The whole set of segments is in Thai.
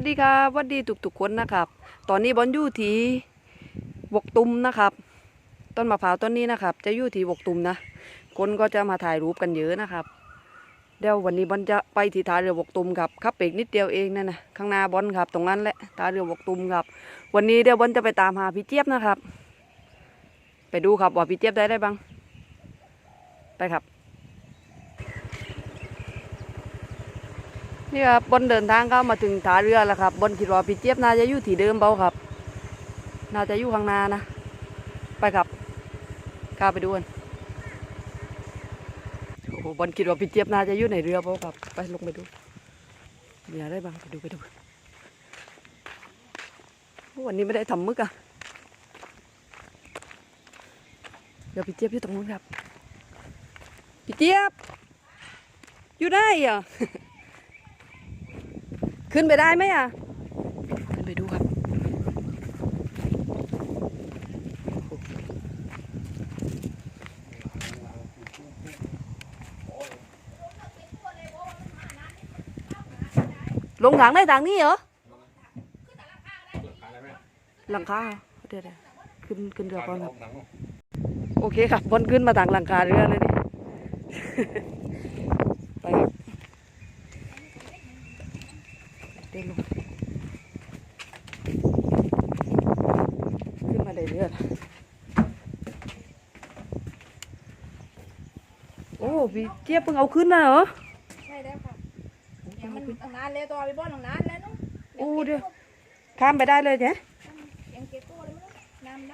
วัสดีครับสวัสดีทุกๆคนนะครับ ตอนนี้บอลยู่ที่วกตุมนะครับ ต้นมะพร้าวต้นนี้นะครับ จะอยู่ที่วกตุมนะ คนก็จะมาถ่ายรูปกันเยอะนะครับ เดี๋ยววันนี้บอลจะไปที่ท่าเรือวกตุมครับขับเอกนิดเดียวเองนั่นนะข้างหน้าบอลครับ ตรงนั้นแหละท่าเรือวกตุมครับ วันนี้เดี๋ยวบอลจะไปตามหาพี่เจี๊ยบนะครับ ไปดูครับว่าพี่เจี๊ยบได้ได้บ้าง ไปครับ นี่ครับบนเดินทางเข้ามาถึงท่าเรือแล้วครับบนคิดว่าพี่เจี๊ยบน่าจะอยู่ที่เดิมเบาครับ น่าจะอยู่ข้างหน้านะ ไปครับกล้าไปดูกันโอ้บอลคิดว่าพี่เจี๊ยบน่าจะอยู่ในเรือเปล่าครับ ไปลงไปดูมีอะไรบ้างไปดูไปดูวันนี้ไม่ได้ทำมึกอะเดี๋ยวพี่เจี๊ยบอยู่ตรงนู้นครับพี่เจี๊ยบอยู่ได้เหรอ ขึ้นไปได้ไหมอะ ขึ้นไปดูครับ ลงทางได้ทางนี้เหรอ หลังคาเหรอเดี๋ยวเดี๋ยวขึ้นขึ้นเรือก่อนครับ โอเคครับบอลขึ้นมาทางหลังคาเรือเลยนี่ ไปครับ เดินลงขึ้นมาเลยเรือนะโอ้พี่เจี๊ยบเพิ่งเอาขึ้นนะเหรอใช่แล้วค่ะยังมันตั้งนานแล้วตัวไปบ้านตั้งนานแล้วเนาะโอ้เดี๋ยวข้ามไปได้เลยเนี่ยยังเก็บตัวเลยมั้งน้ำด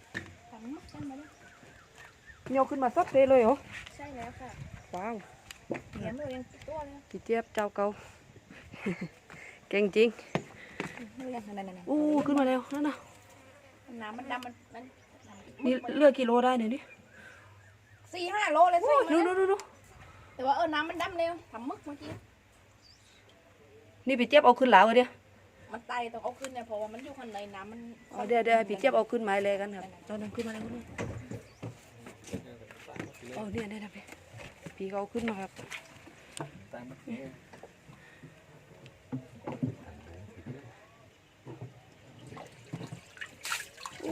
ำถังมักฉันมาแล้วโยกขึ้นมาสักเตเลยเหรอใช่แล้วค่ะว้าวเหนียวเลยยังเก็บตัวเลยพี่เจี๊ยบเจ้าเก่าเก่งจริงนี่ยังนั่นนั่นโอ้ขึ้นมาแล้วนั่นน่ะน้ำมันดำมันมันนี่เลือกกิโลได้เนี่ยนี่สี่ห้าโลเลยโอ้ใส่ดูมาดูดูดูแต่ว่าเออน้ำมันดำเร็วทำมึกเมื่อกี้นี่พี่เจี๊ยบเอาขึ้นหลาวอะเดียวมันไตต้องเอาขึ้นเนี่ยเพราะว่ามันอยู่ข้างในน้ำมันเอาเดี๋ยวเดี๋ยวให้พี่เจี๊ยบเอาขึ้นไม้เลยกันครับตอนนั้นขึ้นมาแล้วนี่โอ้เนี่ยเนี่ยนะพี่พี่เขาเอาขึ้นมาครับ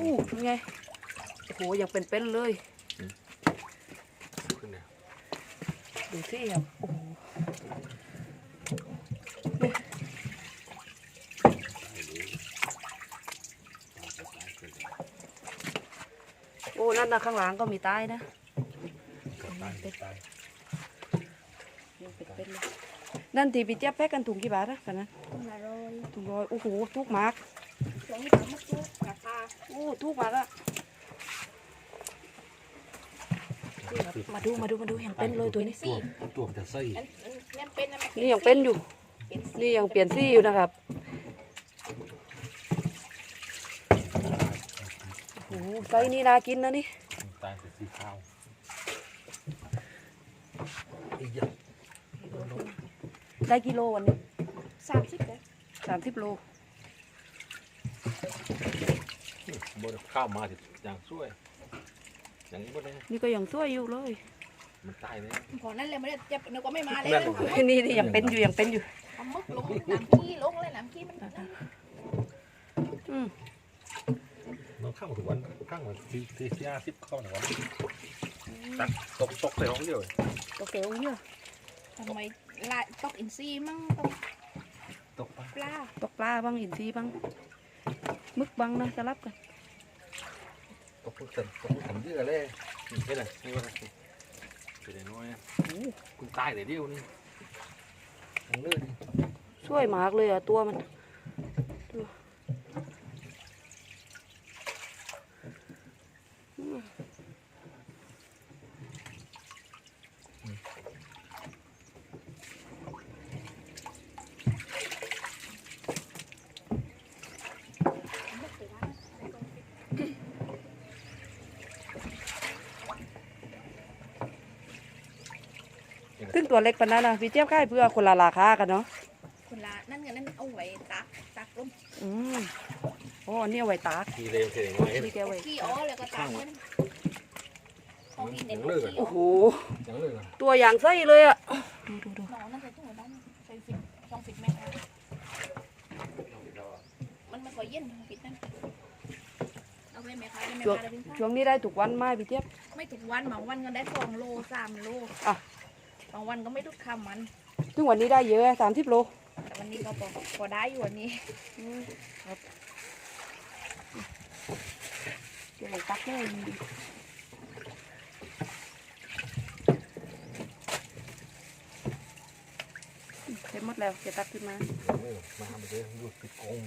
อู้เป็นไง โอ้โห ยังเป็นๆเลยดูสิครับโอ้โหนี่โอ้นั่นนะข้างหลังก็มีใต้นะยังเป็นๆเลยนั่นที่พี่เจี๊ยบแพ็กกันถุงกี่บาทอะกันนั้นต้นละร้อยถุงร้อยโอ้โหทุกมากช่วงนี้ทำมึกทุกราคาโอ้ทุกมากอะนี่ครับมาดูมาดูมาดูยังเป็นเลยตัวนี้สี่ตัวมันจะไส้อันอันนี่เป็นนะนี่ยังเป็นอยู่เป็นสี่นี่ยังเปลี่ยนซี่อยู่นะครับโอ้โหไซส์นี่น่ากินนะนี่ตายเป็นสีขาวอีกอย่างได้กิโลวันนี้สามสิบเลยสามสิบโล บนข้าวมาสิอย่างช่วย อย่างนี้บ่ได้นี่ก็ยังสวยอยู่เลยมันตายเลยพอนั้นเลยไม่ได้เจ็บนึกว่าไม่มาเลยนั่นนี่นี่ยังเป็นอยู่ยังเป็นอยู่ทำมึกลงน้ำขี้ลงเลยน้ำขี้มันอืมน้องข้างถึงวันข้างวันที่ที่ที่ห้าสิบเข้าหนึ่งวันตักตกตกใส่ห้องเดียวตัวเก๋วเนี่ยทำไมลายตอกอินซีมั่งตอกตกปลาปลาตกปลาบ้างหินซีบ้างมึกบ้างนะจะรับกัน ตกตึกตกตึกเยอะเลยนี่ไงนี่ว่าเป็นน้อยคุณตายแต่เดียวนี่ทั้งเลือดช่วยมากเลยอะตัวมัน ตัวเล็กปนนั้นนะพี่เจี๊ยบค่ายเพื่อคนละราคากันเนาะคนละนั่นกันนั่นเอาไว้ตักตักลมอืมโอ้อันนี้เอาไว้ตักทีเร็วเสียงไว้พี่เขี้อ๋อแล้วก็ตักมันี่เน้โอ้โหตัวอย่างไส้เลยอะดูดูดูนั่นใส่ถุงบ้านใส่ฟิตช่องฟิตแม่มันไม่ค่อยเย็นฟิตนั่นวช่วงนี้ได้ถูกวันไหมพี่เจี๊ยบไม่ถูกวันบางวันก็ได้สองโลสามโลอะ บางวันก็ไม่ทุกคำมัน ถึงวันนี้ได้เยอะสามสิบโลแต่วันนี้ก็พอพอได้อยู่วันนี้ครับเดี๋ยวผมตักให้เสร็จหมดแล้วจะตักขึ้นมาเออมาไปเลยดูปิดกง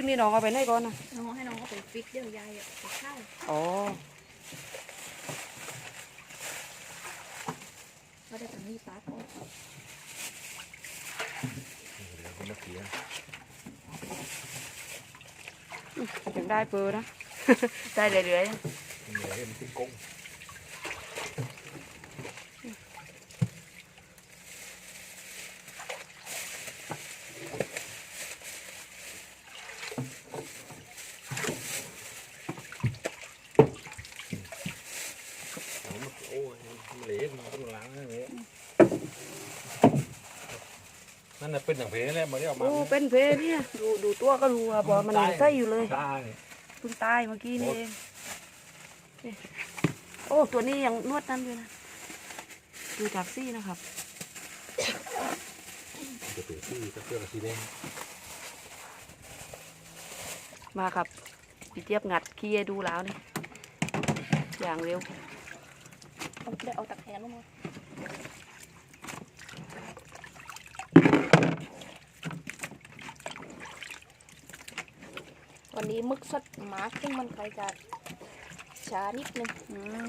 ตึ้งนี่น้องเอาไปไหนก่อนนะน้องให้น้องเอาไปฟิตเดี๋ยวยายอะไปเข้าอ๋อก็ได้ตรงนี้ปั๊บเดี๋ยวเขามาเขียนยังได้เปอร์นะ ได้เรื่อยเหนื่อยให้มันปิดกงเอามาโอ้ยมันเหลวมันต้องล้างให้เลย นั่นน่ะเป็นอย่างเพลเลยมาเรียกๆมาโอ้เป็นเพเนี่ย ดูดูตัวก็รู้อะบอกมันยังใส่อยู่เลยได้เพิ่งตายเมื่อกี้นี่เองนี่โอ้ตัวนี้ยังนวดนั่นอยู่นะดูจากซี่นะครับจะเป็นที่ก็เพื่อสีแดงมาครับพี่เจี๊ยบงัดขี้ให้ดูแล้วนี่อย่างเร็วเอาได้เอาตะแคงลงมา วันนี้มึกสดหมาซึ่งมันใครจะช้านิดนึงอืม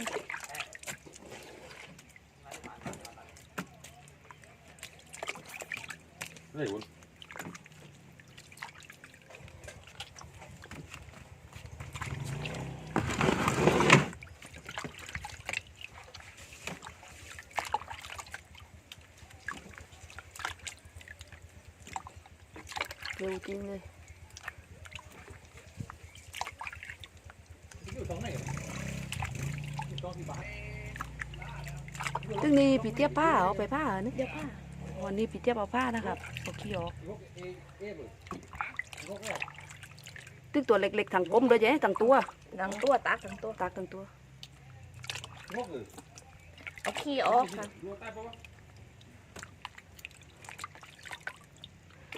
เฮ้ยคุณเร็วจริงเลยอยู่ตรงไหนอยู่ตรงที่บ้าน ซึ่งนี่ พี่เจี๊ยบผ้าเอาไปผ้านี่เดี๋ยวค่ะวันนี้พี่เจี๊ยบเอาผ้านะครับเอาขี้ออกยกเอเอเลยยกเนี่ยตึงตัวเล็กๆทางกลมเลยจ้ะทางตัวดังตัวตักดังตัวตากทางตัวยกเลยเอาขี้ออกค่ะยกใต้ปะวะ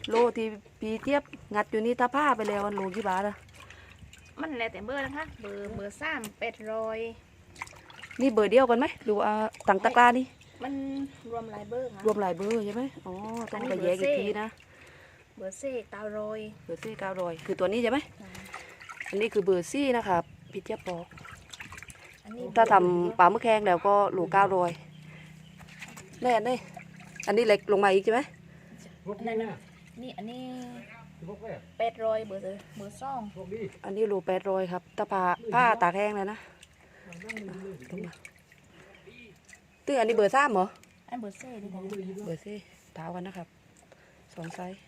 โลที่พี่เจี๊ยบงัดอยู่นี่ถ้าผ้าไปแล้วมันโลกี่บาทอะมันแล้วแต่เบอร์นะคะ เบอร์เบอร์สามเป็ดรอยนี่เบอร์เดียวกันไหมหรือว่าต่างตะกร้านี่ มันรวมหลายเบอร์ค่ะรวมหลายเบอร์ใช่ไหมอ๋อต้องไปแยกอีกทีนะ เบอร์เซ่เก้ารอยเบอร์ซี่เก้าร้อยคือตัวนี้ใช่ไหมอันนี้คือเบอร์ซี่นะครับพี่เจี๊ยบบอกอันนี้ถ้าทำปลาหมึกแข็งแล้วก็โลเก้าร้อยแน่นี่อันนี้เล็กลงมาอีกใช่ไหมยกนี่นะนี่อันนี้ยกแม่เป็ดรอยเบอร์เบอร์สองยกดีอันนี้โลแปดร้อยครับถ้าผ้าผ้าตากแห้งเลยนะลงมา ตึ้งอันนี้เบอร์สามเหรอ อันเบอร์เซ่นี่ค่ะเบอร์ซี่เท้ากันนะครับสองไซส์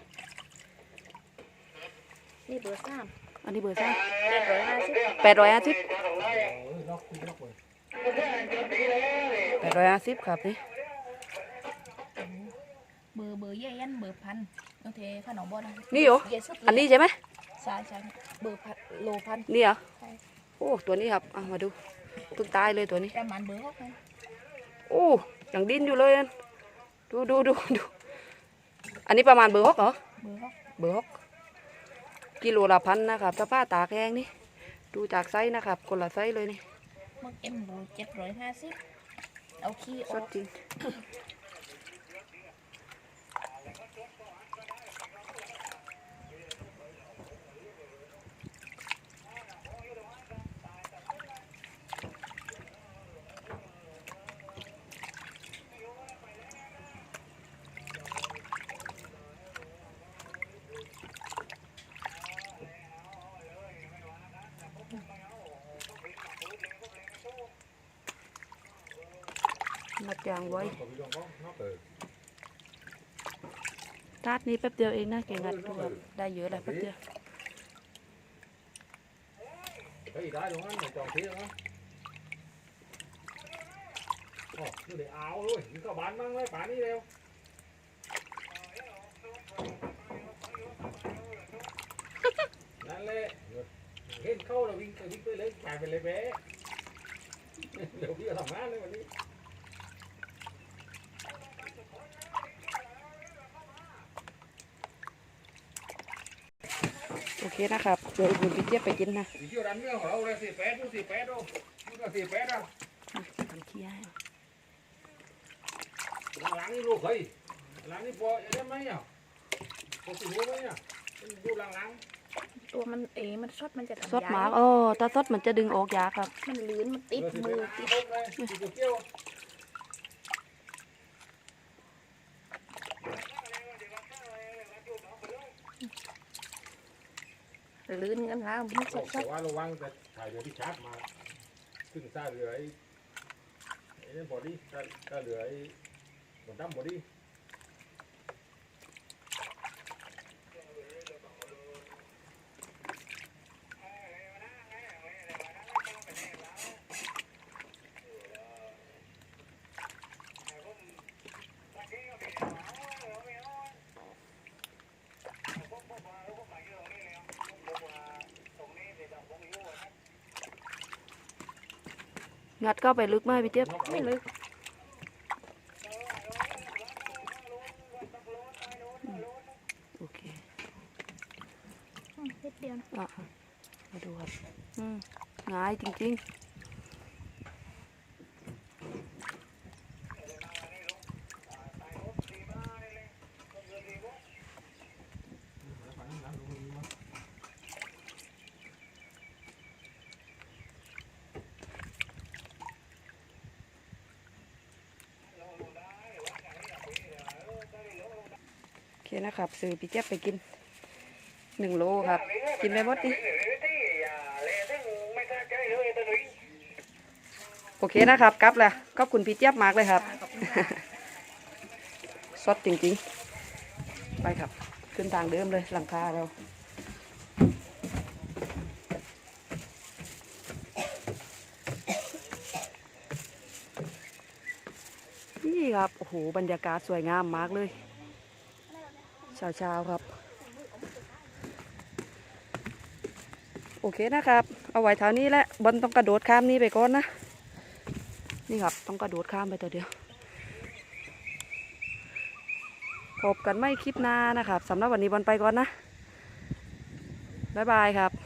นี่เบอร์สามอันนี้เบอร์สามเป็ดรอยห้าสิบแปดร้อยห้าสิบเออยกยกเลยแปดร้อยห้าสิบครับนี่เบอร์เบอร์เย่ยันเบอร์พันโอเคขนมบอลนะนี่เหรอเย่สุดอันนี้ใช่ไหมใช่ใช่เบอร์พันโลพันนี่เหรอใช่โอ้ตัวนี้ครับเอามาดูเพิ่งตายเลยตัวนี้ประมาณเบอร์หกนะ โอ้ยังดิ้นอยู่เลยนั่นดูดูดูดูอันนี้ประมาณเบอร์หกเหรอเบอร์หกเบอร์หกกิโลละพันนะครับถ้าผ้าตากแห้งนี่ดูจากไซส์นะครับ คนละไซส์เลยนี่มึกเอ็มโลเจ็ดร้อยห้าสิบเอาขี้อสอดกจริง มัดยางไว้ก็มียกก็นอกเออทาดนี้แป๊บเดียวเองนะเก่งงัดดูครับได้เยอะเลยแป๊บเดียวเฮ้ยได้ตรงนั้นจองที่แล้วนะโอ้ดูเดี๋ยวเอาเลยนี่ก็บานบ้างเลยป่านี้เร็วนั่นแหละเห็นเข้าแล้ววิ่งไปวิ่งไปเลยกลายเป็นเลยแพ้เดี๋ยวพี่จะทำงานเลยวันนี้ เคนะครับเดี๋ยวคุณพี่เจี๊ยบไปกินนะ Thì chưa đánh nữa hả? Đâu xì pét, đâu xì pét đâu. Đâu là xì pét đâu. ทำขี้ให้ Láng láng đi luôn khơi. Láng đi bò em mấy nhỉ? Có xì mua mấy nhỉ? Du láng láng. ตัวมันเอมันซดมันจะซดหมากเออถ้าซดมันจะดึงออกยากครับ มันลื่นมันติด Rồi xì มือ pét ติด ลื่นกันแล้วมันชัดแต่ว่าระวังแต่ถ่ายเรือที่ชาร์จมา ซึ่งซาเรือไอ้ไนี่นบอดี้ซาซาเรือไอ้บอดดัมบอดี้ งัดเข้าไปลึกไหมพี่เจี๊ยบไม่ลึกโอเคอืมนิดเดียวอะมาดูครับอืมง่ายจริงๆ โอเคนะครับซื้อพี่เจี๊ยบไปกินหนึ่งโลครับ กินไปหมดดิโอเคนะครับกลับแล้วขอบคุณพี่เจี๊ยบมากเลยครับขอสดจริงๆ ไปครับ ขึ้นทางเดิมเลยหลังคาเรานี่ครับ โอ้โห บรรยากาศสวยงามมากเลย เช้าๆครับ โอเคนะครับ เอาไว้เท่านี้แหละบอลต้องกระโดดข้ามนี้ไปก่อนนะ นี่ครับต้องกระโดดข้ามไปตัวเดียวพบกันไม่คลิปหน้านะครับสำหรับวันนี้บอลไปก่อนนะ บ๊ายบายครับ